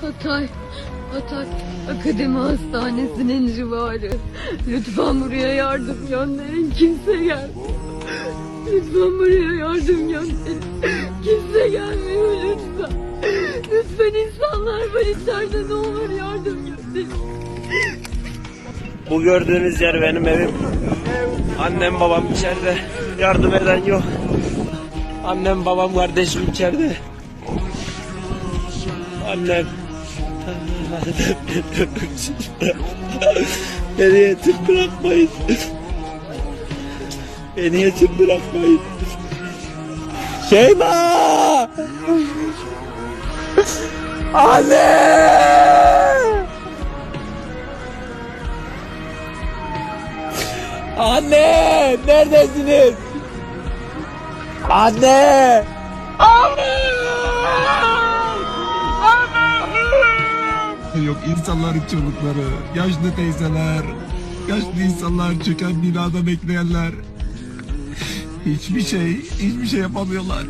Hatay, Hatay Akademi Hastanesi'nin civarı. Lütfen buraya yardım gönderin. Kimse gel. Lütfen buraya yardım gönderin. Kimse gelmiyor lütfen. Lütfen insanlar var içeride ne olur yardım gönderin. Bu gördüğünüz yer benim evim. Annem babam içeride. Yardım eden yok. Annem babam kardeşim içeride. Annem. Beni yetim bırakmayın. Beni yetim bırakmayın. Şeyma! Anne! Anne! Neredesiniz? Anne! Yok insanların çocukları, yaşlı teyzeler, yaşlı insanlar çöken binada bekleyenler. Hiçbir şey, hiçbir şey yapamıyorlar.